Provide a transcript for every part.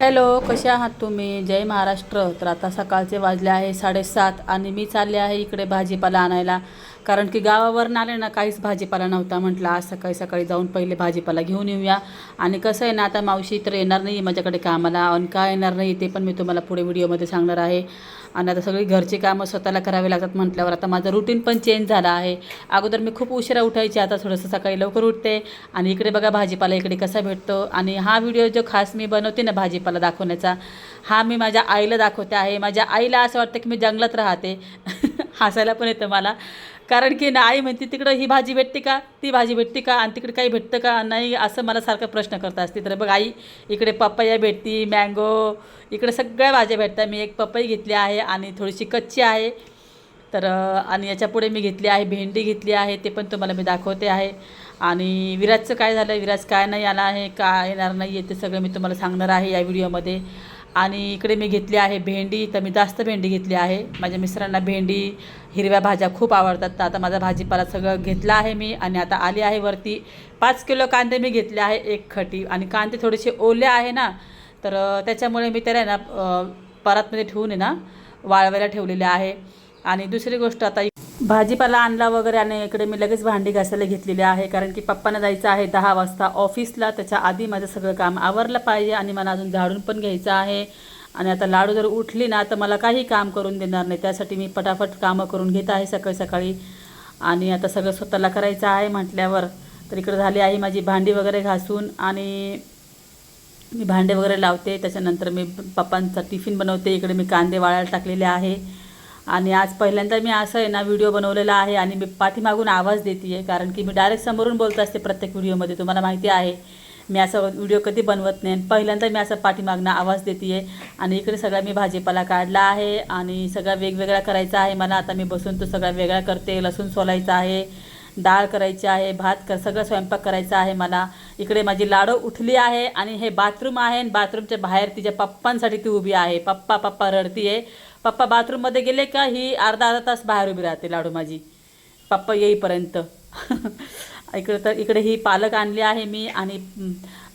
Hello कसे आहात तुम्ही? जय महाराष्ट्र. तर आता सकाळचे वाजले आहे साडेसात आणि मी चालले आहे इकडे भाजीपाला आणायला. कारण की गावावरून आले ना काहीच भाजीपाला नव्हता म्हटलं. आज सकाळी सकाळी जाऊन पहिले भाजीपाला घेऊन येऊया. आणि कसं आहे ना आता मावशी तर येणार नाही माझ्याकडे कामाला. आणि का येणार नाही ते पण मी तुम्हाला पुढे व्हिडिओमध्ये सांगणार आहे. आणि आता सगळी घरची कामं स्वतःला करावी लागतात म्हटल्यावर आता माझं रुटीन पण चेंज झालं आहे. अगोदर मी खूप उशिरा उठायची आता थोडंसं सकाळी लवकर उठते. आणि इकडे बघा भाजीपाला इकडे कसा भेटतो. आणि हा व्हिडिओ जो खास मी बनवते ना भाजीपाला दाखवण्याचा हा मी माझ्या आईला दाखवते आहे. माझ्या आईला असं वाटतं की मी जंगलात राहते. हसायला पण येतं मला. कारण की ना आई म्हणते तिकडं ही भाजी भेटते का? ती भाजी भेटते का? आणि तिकडे काही भेटतं का? नाही असं मला सारखं प्रश्न करत असते. तर बघ आई इकडे पपया भेटती मँगो इकडे सगळ्या भाज्या भेटतात. मी एक पपई घेतली आहे आणि थोडीशी कच्ची आहे. तर आणि याच्यापुढे मी घेतली आहे भेंडी घेतली आहे ते पण तुम्हाला मी दाखवते आहे. आणि विराजचं काय झालं? विराज काय नाही आला आहे काय येणार नाही आहे ते सगळं मी तुम्हाला सांगणार आहे या व्हिडिओमध्ये. आणि इकडे मी घेतली आहे भेंडी तर मी जास्त भेंडी घेतली आहे. माझ्या मिस्टरांना भेंडी हिरव्या भाज्या खूप आवडतात. तर आता माझा भाजीपाला सगळं घेतला आहे मी आणि आता आली आहे वरती. पाच किलो कांदे मी घेतले आहे एक खटी आणि कांदे थोडेसे ओले आहे ना तर त्याच्यामुळे मी त्याला ना परातमध्ये ठेवून आहे ना वाळवायला ठेवलेले आहे. आणि दुसरी गोष्ट आता भाजीपाला आणला वगैरे आणि इकडे मी लगेच भांडी घासायला घेतलेली आहे. कारण की पप्पांना जायचं आहे दहा वाजता ऑफिसला. त्याच्या आधी माझं सगळं काम आवरलं पाहिजे आणि मला अजून झाडून पण घ्यायचं आहे. आणि आता लाडू जर उठली ना तर मला काही काम करून देणार नाही. त्यासाठी मी पटापट कामं करून घेत आहे सकाळी सकाळी. आणि आता सगळं स्वतःला करायचं आहे म्हटल्यावर. तर इकडे झाली आहे माझी भांडी वगैरे घासून आणि मी भांडे वगैरे लावते. त्याच्यानंतर मी पप्पांचा टिफिन बनवते. इकडे मी कांदे वाळायला टाकलेले आहे. आणि आज पहिल्यांदा मी असं आहे ना व्हिडिओ बनवलेला आहे आणि मी पाठीमागून आवाज देते आहे कारण की मी डायरेक्ट समोरून बोलत असते प्रत्येक व्हिडिओमध्ये तुम्हाला माहिती आहे मी असं व्हिडिओ कधी बनवत नाही आणि पहिल्यांदा मी असं पाठीमागनं आवाज देते आहे आणि इकडे सगळा मी भाजीपाला काढला आहे आणि सगळा वेगवेगळा करायचा आहे मला. आता मी बसून तो सगळा वेगळा करते लसूण सोलायचा आहे डाळ करायची आहे भात कर सगळं स्वयंपाक करायचा आहे मला. इकडे माझी लाडो उठली आहे आणि हे बाथरूम आहे आणि बाथरूमच्या बाहेर तिच्या पप्पांसाठी ती उभी आहे. पप्पा पप्पा रडती आहे पप्पा बाथरूममध्ये गेले का? ही अर्धा अर्धा तास बाहेर उभी राहते लाडू माझी. पप्पा येईपर्यंत. इकडे तर इकडे ही पालक आणली आहे मी आणि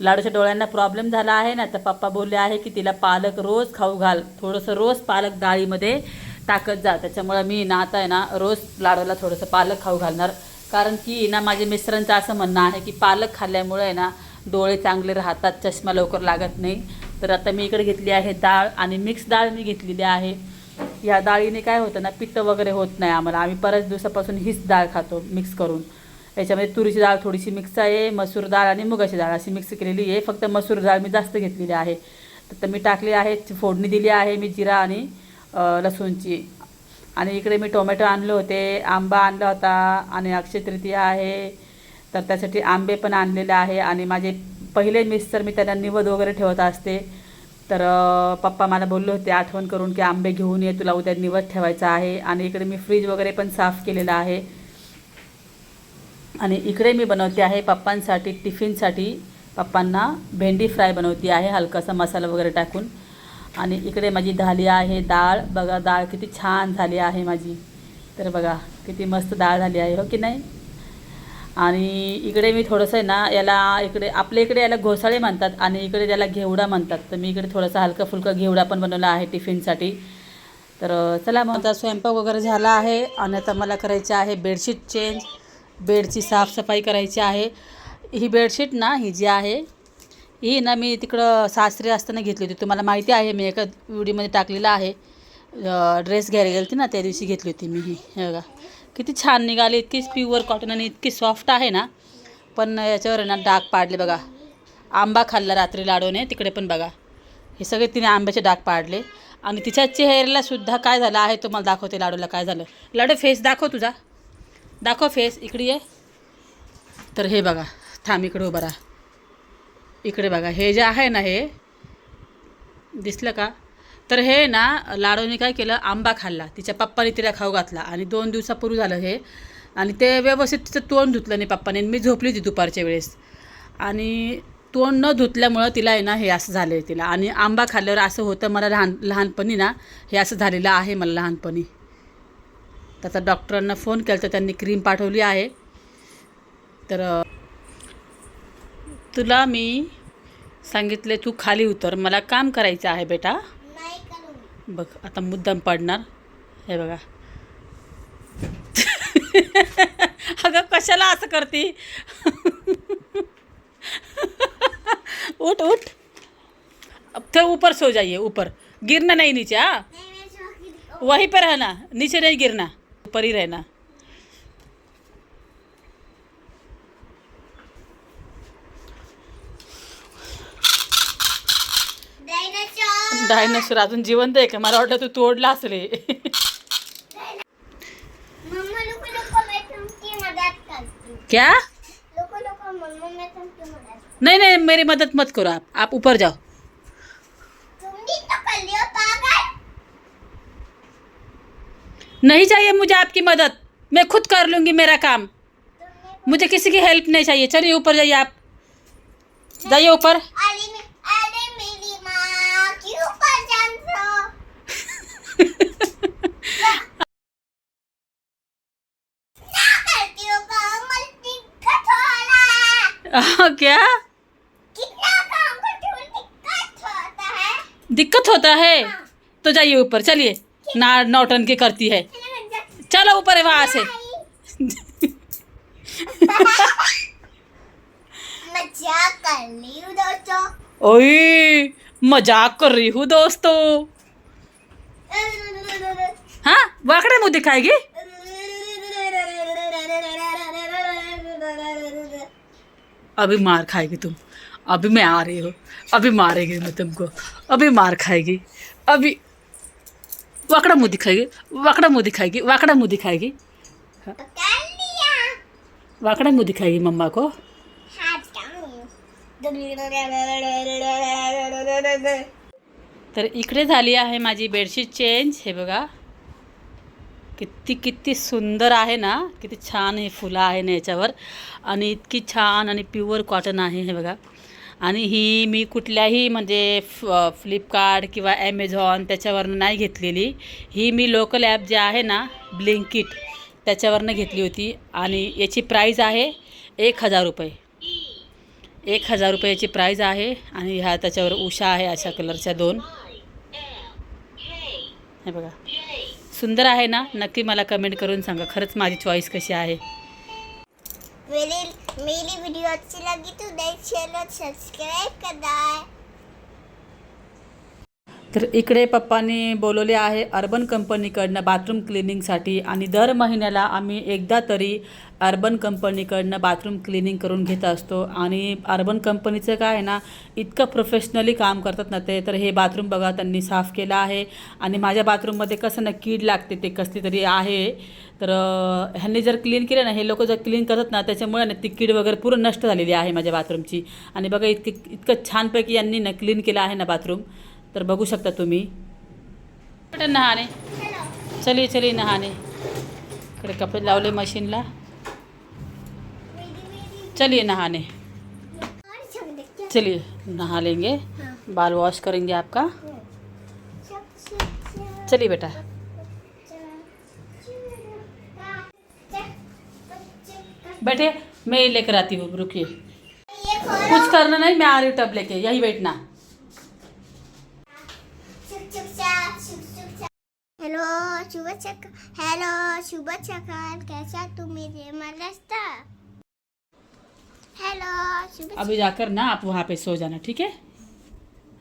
लाडूच्या डोळ्यांना प्रॉब्लेम झाला आहे. ना तर पप्पा बोलले आहे की तिला पालक रोज खाऊ घाल. थोडंसं रोज पालक डाळीमध्ये टाकत जा. त्याच्यामुळं मी ना आता आहे ना रोज लाडूला थोडंसं पालक खाऊ घालणार. कारण की ना माझ्या मिस्टरांचं असं म्हणणं आहे की पालक खाल्ल्यामुळे आहे ना डोळे चांगले राहतात चष्मा लवकर लागत नाही. तर आता मी इकडे घेतली आहे डाळ आणि मिक्स डाळ मी घेतलेली आहे. या डाळीने काय होतं ना पित्त वगैरे होत नाही आम्हाला. आम्ही परत दिवसापासून हीच डाळ खातो मिक्स करून. याच्यामध्ये तुरीची डाळ थोडीशी मिक्स आहे मसूर डाळ आणि मुगाची डाळ अशी मिक्स केलेली आहे. फक्त मसूर डाळ मी जास्त घेतलेली आहे. तर मी टाकली आहे फोडणी दिली आहे मी जिरा आणि लसूणची. आणि इकडे मी टोमॅटो आणले होते आंबा आणला होता आणि अक्षय तृतीया आहे. तर त्यासाठी आंबे पण आणलेले आहे आणि माझे पहिले मिस्टर मी त्यांना निवद वगैरे ठेवत असते. तर पप्पा मला बोलले होते आठवण करून की आंबे घेऊन ये तुला उद्या निवड ठेवायचा आहे. आणि इकडे मी फ्रीज वगैरे पण साफ केलेला आहे. आणि इकडे मी बनवते आहे पप्पांसाठी टिफिनसाठी पप्पांना भेंडी फ्राय बनवते आहे हलकासा मसाला वगैरे टाकून. आणि इकडे माझी झाली आहे डाळ. बघा डाळ किती छान झाली आहे माझी. तर बघा किती मस्त डाळ झाली आहे हो की नाही? आणि इकडे मी थोडंसं आहे ना याला इकडे आपल्या इकडे याला घोसाळे म्हणतात आणि इकडे त्याला घेवडा म्हणतात. तर मी इकडे थोडासा हलका फुलका घेवडा पण बनवला आहे टिफिनसाठी. तर चला मग. आता स्वयंपाक वगैरे झाला आहे आणि आता मला करायचं आहे बेडशीट चेंज. बेडची साफसफाई करायची आहे. ही बेडशीट ना ही जी आहे ही ना मी तिकडं सासरी असताना घेतली होती. तुम्हाला माहिती आहे मी एका व्हिडिओमध्ये टाकलेलं आहे. ड्रेस घ्यायला गेली होती ना त्या दिवशी घेतली होती मी ही बघा. किती छान निघाली इतकीच प्युअर कॉटन आणि इतकी सॉफ्ट आहे ना. पण याच्यावर आहे ना डाग पाडले बघा. आंबा खाल्ला रात्री लाडूने तिकडे पण बघा. हे सगळे तिने आंब्याचे डाग पाडले. आणि तिच्या चेहऱ्याला सुद्धा काय झालं आहे तुम्हाला दाखवते लाडूला काय झालं. लाडू फेस दाखव तुझा. दाखव फेस इकडे ये. तर हे बघा थांब इकडे उभा राहा. इकडे बघा हे जे आहे ना हे दिसलं का? तर हे ना लाडूने काय केलं? आंबा खाल्ला. तिच्या पप्पाने तिला खाऊ घातला. आणि दोन दिवसापूर्वी झालं हे. आणि ते व्यवस्थित तिचं तोंड धुतलं नाही पप्पाने. मी झोपली होती दुपारच्या वेळेस. आणि तोंड न धुतल्यामुळं तिला आहे ना हे असं झालं आहे तिला. आणि आंबा खाल्ल्यावर असं होतं मला लहान लहानपणी ना हे असं झालेलं आहे मला लहानपणी. त्याचा डॉक्टरांना फोन केला तर त्यांनी क्रीम पाठवली आहे. तर तुला मी सांगितले तू खाली उतर. मला काम करायचं आहे बेटा. बघ मुद्दम मुद्दाम है बगा बघा. अगं, कशाला असं करते? उठ उठ. अब थे ऊपर सो जाइए ऊपर गिरना नहीं नीचे हाँ? वहीं पर रहना. नीचे नहीं गिरना ऊपर ही रहना. डायनासोर अजून जिवंत आहे का? मला वाटलं तू तोडला असेल क्या? नहीं नहीं मेरी मदद मत करो आप. आप ऊपर जाओ. तो नहीं चाहिए मुझे आपकी मदद। मैं खुद कर लूँगी मेरा काम। मुझे किसी की हेल्प नहीं चाहिए। चलिए ऊपर जाइए आप। जाइए ऊपर अरे मे- अरे मेरी माँ क्यों परेशान हो क्या करती हो कमल दिक्कत हो रहा है क्या? कितना काम करती हो? दिक्कत होता है। दिक्कत तो जाइए ऊपर चलिए। ना नौटंकी करती है। चलो ऊपर है वहाँ से। मज़ाक कर रही हूँ दोस्तों। ओए मज़ाक कर रही हूँ दोस्तों। हाँ वाकड़े मुँह दिखाएगी? अभी मार खाएगी तुम। अभी मैं आ रही हूँ। अभी मारेगी मैं तुमको। अभी मार खाएगी। अभी वाकड़ा मुँह दिखाएगी। वाकड़ा मुँह दिखाएगी। वाकड़ा मुँह दिखाएगी। पकड़ वाकड़ा मुँह दिखाएगी मम्मा को। तर इकडे झाली आहे माझी बेडशीट चेंज, हे बघा. किती किती सुंदर आहे ना किती छान हे फुलं आहे ना याच्यावर. आणि इतकी छान आणि प्युअर कॉटन आहे हे बघा. आणि ही मी कुठल्याही म्हणजे फ फ्लिपकार्ट किंवा ॲमेझॉन त्याच्यावरनं नाही घेतलेली. ही मी लोकल ॲप जे आहे ना ब्लिंकिट त्याच्यावरनं घेतली होती. आणि याची प्राईज आहे एक हजार रुपये. एक हजार रुपयाची प्राईज आहे आणि ह्या त्याच्यावर उषा आहे अशा कलरच्या दोन. हे बघा. सुंदर आहे ना? नक्की मला कमेंट करून सांगा. खरंच माझी चॉईस कशी आहे? मेरी मेरी वीडियो अच्छी लगी तो लाइक शेयर और सब्सक्राइब कर तर इकडे पप्पांनी बोलवले आहे अर्बन कंपनीकडनं बाथरूम क्लिनिंगसाठी आणि दर महिन्याला आम्ही एकदा तरी अर्बन कंपनीकडनं बाथरूम क्लिनिंग करून घेत असतो. आणि अर्बन कंपनीचं काय आहे ना इतकं प्रोफेशनली काम करतात ना ते तर हे बाथरूम बघा त्यांनी साफ केलं आहे. आणि माझ्या बाथरूममध्ये कसं ना कीड लागते ते कसली तरी आहे. तर ह्यांनी जर क्लीन केलं ना हे लोक जर क्लीन करतात ना त्याच्यामुळे ना ती कीड वगैरे पूर्ण नष्ट झालेली आहे माझ्या बाथरूमची. आणि बघा इतकी इतकं छानपैकी यांनी ना क्लीन केलं आहे ना बाथरूम. तर बघू शकता तुम्ही. बेटा नहाने चलिए चलिए नहाने इकडे कपडे लावले मशीनला. चलिए नहाने चलिए नहा लेंगे. बाल वॉश करेंगे आपका. चलिए बेटा. बैठे, मैं लेकर आती हूँ, रुकिए. कुछ करना नहीं, मैं आ रही हूँ टब लेके, यही बैठना चुप चुप सा चुप चुप सा हेलो शुभ सक हेलो शुभ सकाळ कैसा तू मेरे मलस्ता हेलो शुभ अभी जाकर ना आप वहाँ पे सो जाना ठीक है?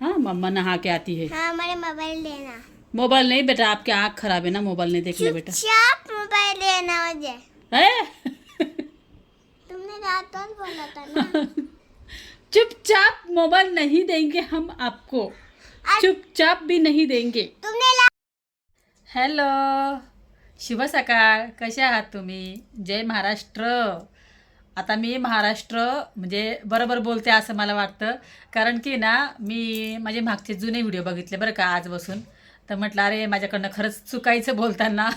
हाँ मम्मा नहा के आती है। हाँ हमारे मोबाइल लेना। मोबाइल नहीं बेटा आपकी आँख खराब है ना मोबाइल नहीं देखने बेटा। चुपचाप मोबाइल लेना मुझे। तुमने रात और बोला था ना। चुपचाप मोबाइल नहीं देंगे हम आपको। चुपचाप भी नहीं देंगे। तुमने हॅलो. शुभ सकाळ. कसे आहात तुम्ही? जय महाराष्ट्र. आता मी महाराष्ट्र म्हणजे बरोबर बोलते असं मला वाटतं. कारण की ना मी माझे मागचे जुने व्हिडिओ बघितले बरं का आज बसून तर म्हटलं अरे माझ्याकडनं खरंच चुकायचं बोलताना.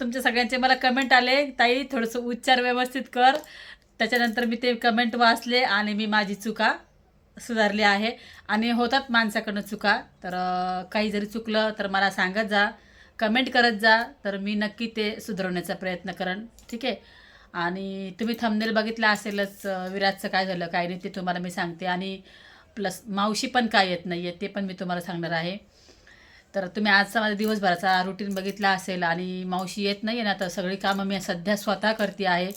तुमच्या सगळ्यांचे मला कमेंट आले. ताई थोडंसं उच्चार व्यवस्थित कर. त्याच्यानंतर मी ते कमेंट वाचले आणि मी माझी चुका सुधारली आहे. आणि होतात माणसाकडनं चुका. तर काही जरी चुकलं तर मला सांगत जा. कमेंट करत जा. तर मी नक्की ते सुधारवण्याचा प्रयत्न करेन ठीक आहे? आणि तुम्ही थंबनेल बघितलं असेलच विराजचं काय झालं काय नाही ते तुम्हाला मी सांगते. आणि प्लस मावशी पण काय येत नाही आहे ते पण मी तुम्हाला सांगणार आहे. तर तुम्ही आजचा माझा दिवसभराचा रुटीन बघितला असेल आणि मावशी येत नाही आहे ना तर सगळी कामं मी सध्या स्वतः करते आहे.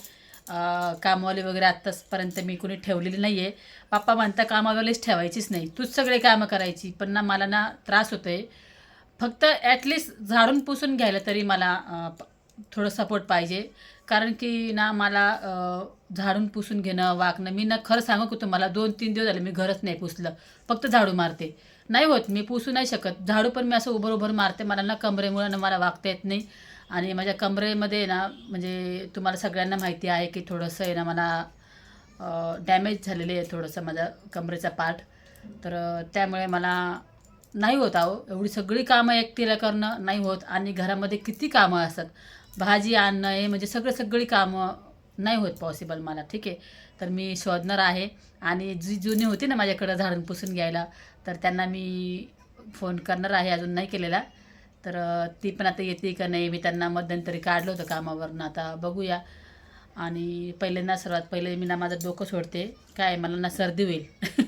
कामवाले वगैरे आत्ताचपर्यंत मी कुणी ठेवलेली नाही आहे पप्पा म्हणता कामावालेच ठेवायचीच नाही. तूच सगळे कामं करायची. पण ना मला ना त्रास होतो आहे फक्त ॲटलिस्ट झाडून पुसून घ्यायला तरी मला थोडं सपोर्ट पाहिजे. कारण की ना मला झाडून पुसून घेणं वागणं मी ना खरं सांगू की तुम्हाला दोन तीन दिवस झाले मी घरच नाही पुसलं. फक्त झाडू मारते. नाही होत मी पुसू नाही शकत. झाडू पण मी असं उभं उभं मारते. मला ना कमरेमुळं ना मला वागता येत नाही. आणि माझ्या कमरेमध्ये ना म्हणजे तुम्हाला सगळ्यांना माहिती आहे की थोडंसं आहे ना मला डॅमेज झालेले आहे थोडंसं माझा कमरेचा पार्ट तर त्यामुळे मला नाही होत आहो. एवढी सगळी कामं एकटीला करणं नाही होत आणि घरामध्ये किती कामं असतात. भाजी आणणं हे म्हणजे सगळं सगळी कामं नाही होत पॉसिबल मला ठीक आहे? तर मी शोधणार आहे आणि जी जुनी होती ना माझ्याकडं झाडून पुसून घ्यायला तर त्यांना मी फोन करणार आहे अजून नाही केलेला. तर ती पण आता येते का नाही मी त्यांना मध्यंतरी काढलं होतं कामावरनं. आता बघूया. आणि पहिल्यांदा सर्वात पहिले मी ना माझं डोकं सोडते. काय मला ना सर्दी होईल.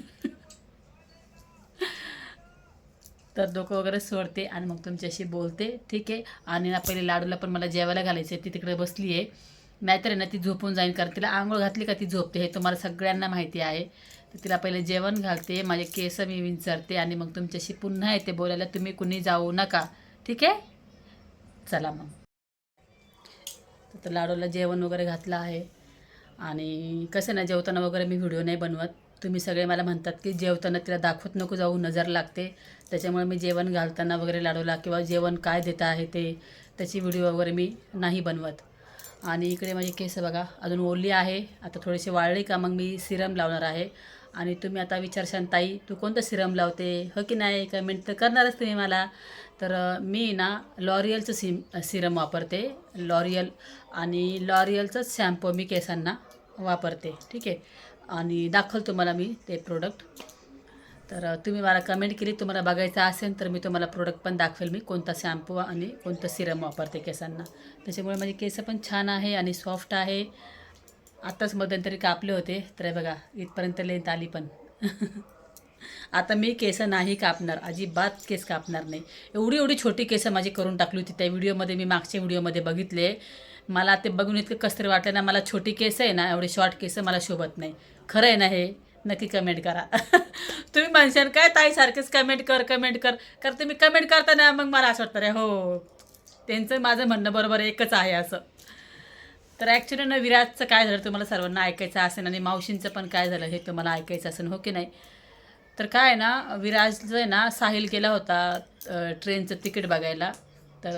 तर डोकं वगैरे सोडते आणि मग तुमच्याशी बोलते. ठीक आहे. आणि ना पहिले लाडूला पण मला जेवायला घालायचं आहे ती तिकडे बसली आहे. नाहीतर ना ती झोपून जाईन. कारण तिला आंघोळ घातली का ती झोपते. हे तुम्हाला सगळ्यांना माहिती आहे. तर तिला पहिले जेवण घालते. माझे केस मी विंचरते आणि मग तुमच्याशी पुन्हा येते बोलायला. तुम्ही कुणी जाऊ नका. ठीक आहे? चला मग. तर लाडूला जेवण वगैरे घातलं आहे. आणि कसं ना जेवताना वगैरे मी व्हिडिओ नाही बनवत. तुम्ही सगळे मला म्हणतात की जेवताना तिला दाखवत नको जाऊ नजर लागते. त्याच्यामुळे मी जेवण घालताना वगैरे लाडूला किंवा जेवण काय देत आहे ते त्याची व्हिडिओ वगैरे मी नाही बनवत. आणि इकडे माझे केस बघा अजून ओली आहे. आता थोडेसे वाळली का मग मी सिरम लावणार आहे. आणि तुम्ही आता विचारशान ताई तू कोणतं सिरम लावते? हो की नाही? कमेंट तर करणारच तुम्ही मला. तर मी ना लॉरियलचं सिम सिरम वापरते. लॉरियल आणि लॉरियलचंच शॅम्पू मी केसांना वापरते. ठीक आहे? आणि दाखल तुम्हाला मी ते प्रोडक्ट तर तुम्ही मला कमेंट केली तुम्हाला बघायचं असेल तर मी तुम्हाला प्रोडक्ट पण दाखवेल मी कोणता शॅम्पू आणि कोणतं सिरम वापरते केसांना. त्याच्यामुळे माझे केस पण छान आहे आणि सॉफ्ट आहे. आत्ताच मध्यंतरी कापले होते तर बघा इथपर्यंत लेंथ आली पण. आता मी केस नाही कापणार अजिबात केस कापणार नाही. एवढी एवढी छोटी केस माझी करून टाकली होती त्या व्हिडिओमध्ये मी मागच्या व्हिडिओमध्ये बघितले. मला ते बघून इतकं कसतरी वाटलं ना मला छोटी केस आहे ना एवढे शॉर्ट केस मला शोभत नाही. खरं आहे ना हे? नक्की कमेंट करा. तुम्ही म्हणशाल काय ताईसारखेच कमेंट कर कमेंट कर. कर तुम्ही कमेंट करता ना मग मला असं वाटतं रे हो त्यांचं माझं म्हणणं बरोबर एकच आहे असं. तर ॲक्च्युली ना विराजचं काय झालं तुम्हाला सर्वांना ऐकायचं असेल आणि मावशींचं पण काय झालं हे तुम्हाला ऐकायचं असेल हो की नाही? तर काय आहे ना विराजचं आहे ना साहिल गेला होता ट्रेनचं तिकीट बघायला. तर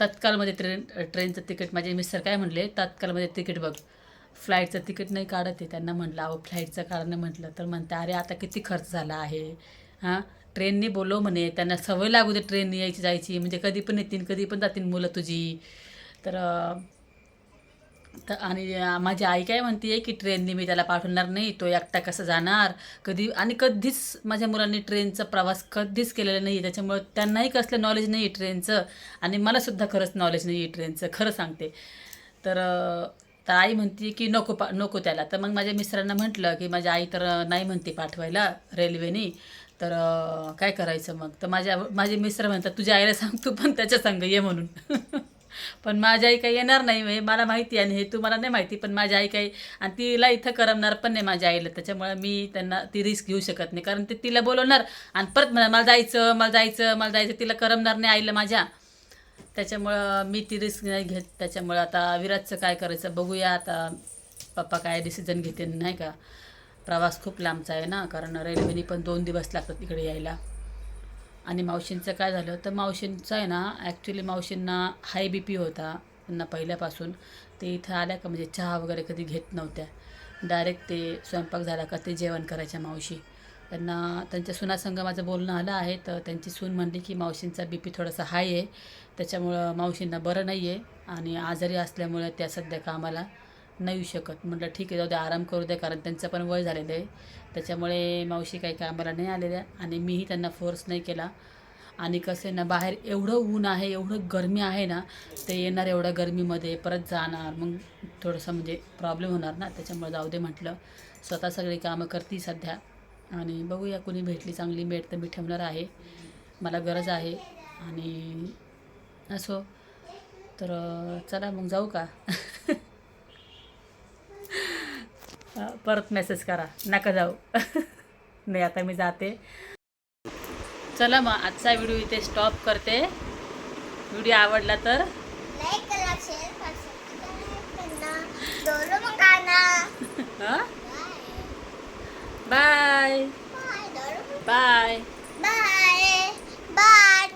तत्कालमध्ये ट्रेन ट्रेनचं तिकीट माझे मिस्टर काय म्हणले तत्कालमध्ये तिकीट बघ. फ्लाईटचं तिकीट नाही काढत आहे. त्यांना म्हटलं अहो फ्लाईटचं काढणं म्हटलं. तर म्हणते अरे आता किती खर्च झाला आहे. हां? ट्रेननी बोलव म्हणे त्यांना सवय लागू दे ट्रेननी यायची जायची. म्हणजे कधी पण येतील कधी पण जातील मुलं तुझी. तर तर आणि माझी आई काय म्हणते की ट्रेनने मी त्याला पाठवणार नाही. तो एकटा कसं जाणार? कधी आणि कधीच माझ्या मुलांनी ट्रेनचा प्रवास कधीच केलेला नाही त्याच्यामुळं त्यांनाही कसलं नॉलेज नाही ट्रेनचं. आणि मलासुद्धा खरंच नॉलेज नाही ट्रेनचं. खरं सांगते. तर तर आई म्हणते की नको पा नको त्याला. तर मग माझ्या मिस्टरांना म्हटलं की माझी आई तर नाही म्हणते पाठवायला रेल्वेने. तर काय करायचं मग? तर माझ्या माझे मिस्टर म्हणतात तुझ्या आईला सांग तू पण त्याच्या संग ये म्हणून. पण माझी आई काही येणार नाही हे मला माहिती आहे आणि हे तुम्हाला नाही माहिती पण माझी आई काही आणि तिला इथं करमणार पण नाही माझ्या आईला. त्याच्यामुळे मी त्यांना ती रिस्क घेऊ शकत नाही. कारण ते तिला बोलवणार आणि परत म्हणा मला जायचं मला जायचं मला जायचं तिला करमणार नाही आईला माझ्या. त्याच्यामुळं मी ती रिस्क नाही घेत. त्याच्यामुळं आता विराजचं काय करायचं बघूया. आता पप्पा काय डिसिजन घेते नाही का? प्रवास खूप लांबचा आहे ना कारण रेल्वेने पण दोन दिवस लागतात इकडे यायला. आणि मावशींचं काय झालं तर मावशींचं आहे ना ॲक्च्युली मावशींना हाय बी पी होता त्यांना पहिल्यापासून. ते इथं आल्या का म्हणजे चहा वगैरे कधी घेत नव्हत्या. डायरेक्ट ते स्वयंपाक झाला का ते जेवण करायच्या मावशी. त्यांना त्यांच्या सुनासंग माझं बोलणं आलं आहे तर त्यांची सून म्हणली की मावशींचा बी पी थोडासा हाय आहे. त्याच्यामुळं मावशींना बरं नाही आहे आणि आजारी असल्यामुळे त्या सध्या कामाला नाही येऊ शकत. म्हटलं ठीक आहे जाऊ दे आराम करू द्या कारण त्यांचं पण वय झालेलं आहे. त्याच्यामुळे मावशी काही कामाला नाही आलेल्या आणि मीही त्यांना फोर्स नाही केला. आणि कसं आहे ना बाहेर एवढं ऊन आहे एवढं गरमी आहे ना ते येणार एवढ्या गरमीमध्ये परत जाणार. मग थोडंसं म्हणजे प्रॉब्लेम होणार ना त्याच्यामुळे जाऊ दे म्हटलं. स्वतः सगळी कामं करते सध्या. आणि बघूया कुणी भेटली चांगली मेट तर मी ठेवणार आहे. मला गरज आहे. आणि असो. तर चला मग जाऊ का? परत मेसेज करा. नका जाऊ. नाही आता मी जाते. चला मग आजचा व्हिडिओ इथे स्टॉप करते. व्हिडिओ आवडला तर? हां? Bye bye bye bye